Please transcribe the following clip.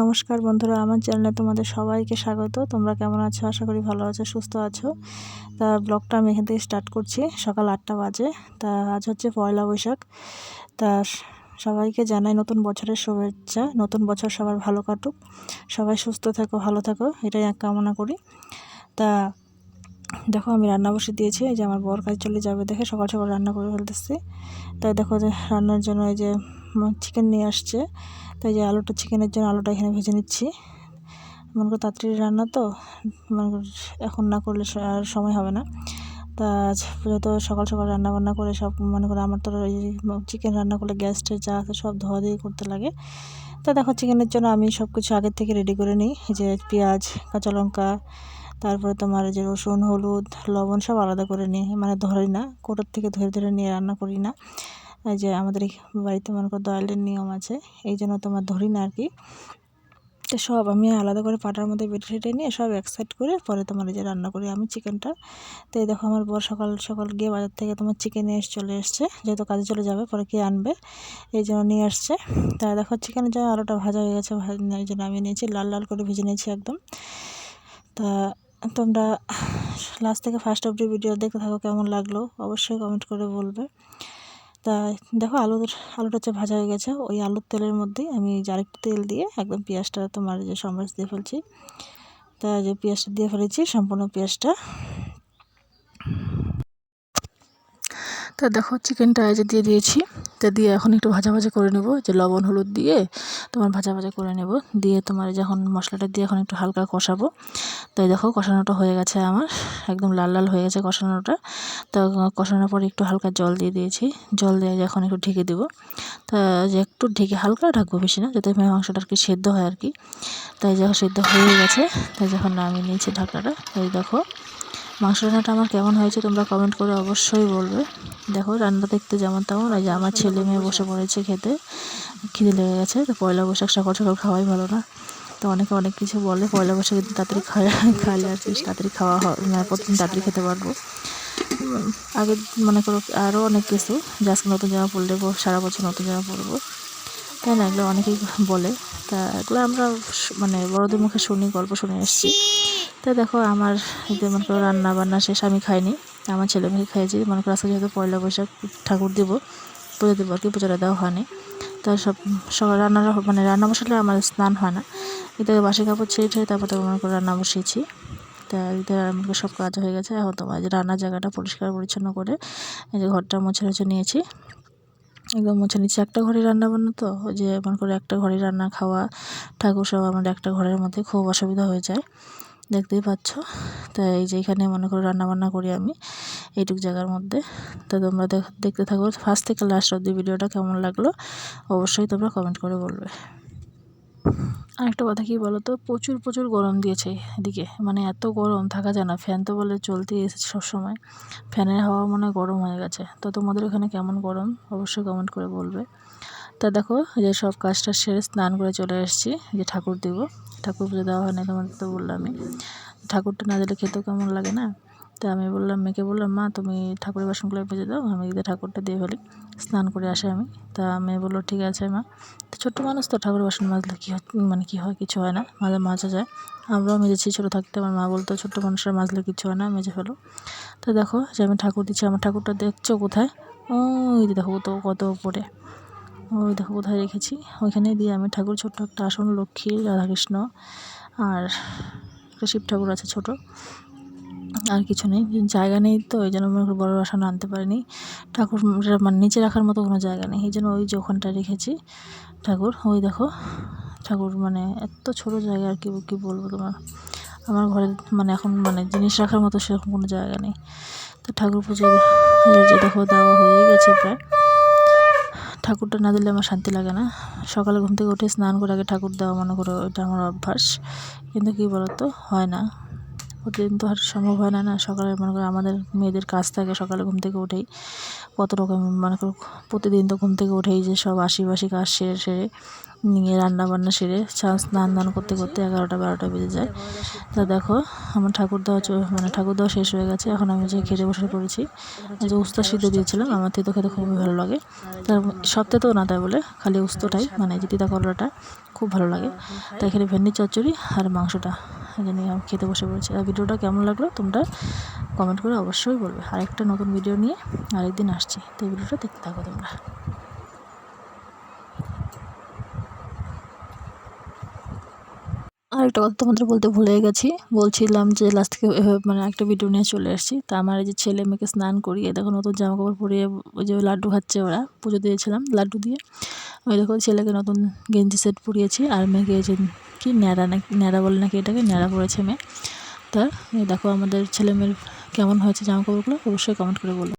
নমস্কার বন্ধুরা, আমার চ্যানেলে তোমাদের সবাইকে স্বাগত। তোমরা কেমন আছো? আশা করি ভালো আছো, সুস্থ আছো। তা ব্লগটা আমি এখান থেকে স্টার্ট করছি, সকাল আটটা বাজে। তা আজ হচ্ছে পয়লা বৈশাখ। তা সবাইকে জানাই নতুন বছরের শুভেচ্ছা, নতুন বছর সবার ভালো কাটুক। সবাই সুস্থ থাকো, ভালো থাকো, এটাই এক কামনা করি। তা দেখো, আমি রান্না বসে দিয়েছি, এই যে আমার বর কাজ চলে যাবে দেখে সকাল সকাল রান্না করে ফেলতেছি। তাই দেখো যে রান্নার জন্য এই যে চিকেন নিয়ে আসছে। তাই যে আলুটা চিকেনের জন্য আলুটা এখানে ভেজে নিচ্ছি। মনে করো তাড়াতাড়ি রান্না তো, মনে করো এখন না করলে আর সময় হবে না। তা যত সকাল সকাল রান্না বান্না করে সব, মনে করো আমার তো চিকেন রান্না করলে গ্যাসটা যা আছে সব ধোয়া দিয়ে করতে লাগে। তা দেখো চিকেনের জন্য আমি সব কিছু আগের থেকে রেডি করে নিই। যে পেঁয়াজ, কাঁচা লঙ্কা, তারপরে তোমার যে রসুন, হলুদ, লবণ সব আলাদা করে নিই। মানে ধরি না, কোটোর থেকে ধরে ধরে নিয়ে রান্না করি না। এই যে আমাদের বাড়িতে মনে করো দয়ালের নিয়ম আছে, এই জন্য তোমার ধরি না আর কি তো সব আমি আলাদা করে পাটার মধ্যে বেটে টেটে নিয়ে সব এক সাইড করে পরে তোমার যে রান্না করি আমি চিকেনটা তো এই দেখো আমার বর সকাল সকাল গিয়ে বাজার থেকে তোমার চিকেন এসে চলে এসছে, যেহেতু কাজে চলে যাবে, পরে কে আনবে, এই জন্য নিয়ে আসছে। তা দেখো চিকেনের জন্য আলুটা ভাজা হয়ে গেছে এই জন্য আমি নিয়েছি, লাল লাল করে ভেজে নিয়েছি একদম। তা তোমরা লাস্ট থেকে ফার্স্ট অব্দি ভিডিও দেখতে থাকো, কেমন লাগল, অবশ্যই কমেন্ট করে বলবে। তা দেখো আলুর, আলুটা হচ্ছে ভাজা হয়ে গেছে। ওই আলুর তেলের মধ্যেই আমি আরেকটু তেল দিয়ে একদম পেঁয়াজটা তোমার যে সমাজ দিয়ে ফেলছি, তা যে পেঁয়াজটা দিয়ে ফেলেছি, সম্পূর্ণ পেঁয়াজটা তা দেখো চিকেনটা যে দিয়ে দিয়েছি। তা দিয়ে এখন একটু ভাজা ভাজা করে নেব। যে লবণ, হলুদ দিয়ে তোমার ভাজা ভাজা করে নেব। দিয়ে তোমার যখন মশলাটা দিয়ে এখন একটু হালকা কষাবো। তাই দেখো কষানোটা হয়ে গেছে আমার। একদম লাল লাল হয়ে গেছে কষানোটা। তো কষানোর পরে একটু হালকা জল দিয়ে দিয়েছি। জল দিয়ে যখন একটু ঢেকে দেবো। তা যে একটু ঢেকে হালকা ঢাকবো বেশি না, যাতে মাংসটা আর কি সেদ্ধ হয় আর কি। তাই যখন সেদ্ধ হয়ে গেছে। তাই যখন নামিয়ে নিয়েছি ঢাকাটা তাই দেখো মাংস রান্নাটা আমার কেমন হয়েছে তোমরা কমেন্ট করে অবশ্যই বলবে। দেখো রান্না দেখতে যেমন তেমন। এই যে আমার ছেলে মেয়ে বসে পড়েছে খেতে। খিদে লেগে গেছে, তো পয়লা বৈশাখ সকাল সকাল খাওয়াই ভালো না। তো অনেকে অনেক কিছু বলে, পয়লা বৈশাখে তাড়াতাড়ি খায়, খাইলে আর কি তাড়াতাড়ি খাওয়া হয় মানে প্রতিদিন তাড়াতাড়ি খেতে পারব। আগে মনে করো আরও অনেক কিছু, যে আজকে নতুন জামা পরলে সারা বছর নতুন জামা পরবো। তাই না? এগুলো অনেকেই বলে। তা এগুলো আমরা মানে বড়দের মুখে শুনি, গল্প শুনে এসেছি। তা দেখো, আমার যেমন করে রান্না বান্না শেষ, আমি খাইনি। আমার ছেলে মেয়ে খেয়েছি মনে করো আজকে যেহেতু পয়লা বৈশাখ, ঠাকুর দেবো, পুজো দেবো আর কি পুজোটা দেওয়া হয়নি। তা সব সকাল রান্নার মানে রান্না বসালে আমার স্নান হয় না। এতে বাসি কাপড় ছেড়ে ছেড়ে তারপর তো মনে করে রান্না বসিয়েছি। তা আমাকে সব কাজ হয়ে গেছে। এখন তোমার যে রান্নার জায়গাটা পরিষ্কার পরিচ্ছন্ন করে এই যে ঘরটা মুছে মুছে নিয়েছি। একদম মুছে নিচ্ছি একটা ঘরে রান্না বান্না তো, ওই যে মনে করে একটা ঘরে রান্না, খাওয়া, ঠাকুর সব আমাদের একটা ঘরের মধ্যে খুব অসুবিধা হয়ে যায়। দেখতেই পাচ্ছ। তাই এই যে এখানে মনে করো রান্নাবান্না করি আমি এইটুক জায়গার মধ্যে। তো তোমরা দেখতে থাকো। ফার্স্ট থেকে লাস্ট অব্দি ভিডিওটা কেমন লাগল অবশ্যই তোমরা কমেন্ট করে বলবে। আরেকটা কথা কী বলো তো প্রচুর প্রচুর গরম দিয়েছে এদিকে। মানে এত গরম, থাকা যায় না। ফ্যান তো বলে চলতেই এসেছে সবসময়। ফ্যানের হাওয়া মনে হয় গরম হয়ে গেছে। তো তোমাদের ওখানে কেমন গরম? অবশ্যই কমেন্ট করে বলবে। তা দেখো যে সব কাজটা সেরে স্নান করে চলে এসেছি। যে ঠাকুর দেবো। ঠাকুর পুজো দেওয়া হয় না তোমাদের তো বললামই ঠাকুরটা না দিলে খেতেও কেমন লাগে না? তা আমি বললাম, মেয়েকে বললাম, মা, তুমি ঠাকুরের বাসনগুলো ভেজে দাও, আমি এদিকে ঠাকুরটা দিয়ে ফেলি, স্নান করে আসে আমি। তা মেয়ে বলল, ঠিক আছে মা। তো ছোট্ট মানুষ তো, ঠাকুরের বাসন মাজলে কী হয় মানে কী হয়, কিছু হয় না মাঝে মাজা যায়। আমরাও মেজেছি, ছোটো থাকতে আমার মা বলতো, ছোট্ট মানুষের মাজলে কিছু হয় না, মেজে ফেলো। তো দেখো, যে আমি ঠাকুর দিচ্ছি, আমার ঠাকুরটা দেখছ কোথায়? ওই দেখো তো কত উপরে। ওই দেখো, কোথায় রেখেছি? ওইখানে দিয়ে আমি ঠাকুর ছোট্ট একটা আসন, লক্ষ্মী, রাধাকৃষ্ণ আর একটা শিব ঠাকুর আছে ছোট। আর কিছু নেই, জায়গা নেই তো, ওই জন্য মনে বড় আসন আনতে পারিনি। ঠাকুর মানে নিচে রাখার মতো কোনো জায়গা নেই, এই জন্য ওই যে ওখানটা রেখেছি ঠাকুর। ওই দেখো, ঠাকুর মানে এত ছোট জায়গা আর কি, কী বলব তোমার? আমার ঘরে মানে এখন মানে জিনিস রাখার মতো সেরকম কোনো জায়গা নেই। তো ঠাকুর পুজো দেখো, দেওয়া হয়ে গেছে প্রায়। ঠাকুরটা না দিলে আমার শান্তি লাগে না। সকালে ঘুম থেকে উঠে স্নান করে আগে ঠাকুর দেওয়া মনে করো, এটা আমার অভ্যাস। কিন্তু কী বলতো, হয় না। প্রতিদিন তো আর সম্ভব হয় না না সকালে মনে করো আমাদের মেয়েদের কাজ থাকে সকালে ঘুম থেকে উঠেই। কত রকম মনে করো, প্রতিদিন তো ঘুম থেকে উঠেই যে সব আশিবাসি কাজ সেরে সেরে নিয়ে রান্না বান্না সেরে চা স্নান দান করতে করতে এগারোটা, বারোটা বেজে যায়। তা দেখো, আমার ঠাকুর দেওয়া মানে ঠাকুর দেওয়া শেষ হয়ে গেছে। এখন আমি যে খেতে বসে পড়েছি যে উস্তা সিদ্ধ দিয়েছিলাম, আমার তো খেতে খুবই ভালো লাগে। তার সপ্তাহে না তাই বলে, খালি উস্তটাই মানে যে তিতা করলাটা খুব ভালো লাগে। তাই এখানে ভেন্ডি চচ্চড়ি আর মাংসটা জন্য আমি খেতে বসে পড়েছি। আর ভিডিওটা কেমন লাগল তোমরা কমেন্ট করে অবশ্যই বলবে। আরেকটা নতুন ভিডিও নিয়ে আরেকদিন আসছি। তো এই ভিডিওটা দেখতে থাকো তোমরা। আর একটা কথা তোমাদের বলতে ভুলে গেছি। বলছিলাম যে লাস্ট থেকে মানে একটা ভিডিও নিয়ে চলে এসেছি তা আমার এই যে ছেলে মেয়েকে স্নান করিয়ে দেখো নতুন জামা কাপড় পরিয়ে ওই যে লাড্ডু খাচ্ছে ওরা, পুজো দিয়েছিলাম লাড্ডু দিয়ে। ওই দেখো ছেলেকে নতুন গেঞ্জি সেট পরিয়েছি আর মেয়েকে যে কি ন্যাড়া নাকি, ন্যাড়া বলে নাকি এটাকে, ন্যাড়া পরেছে মেয়ে। তা দেখো আমাদের ছেলে মেয়ের কেমন হয়েছে জামা কাপড়গুলো অবশ্যই কমেন্ট করে বলো।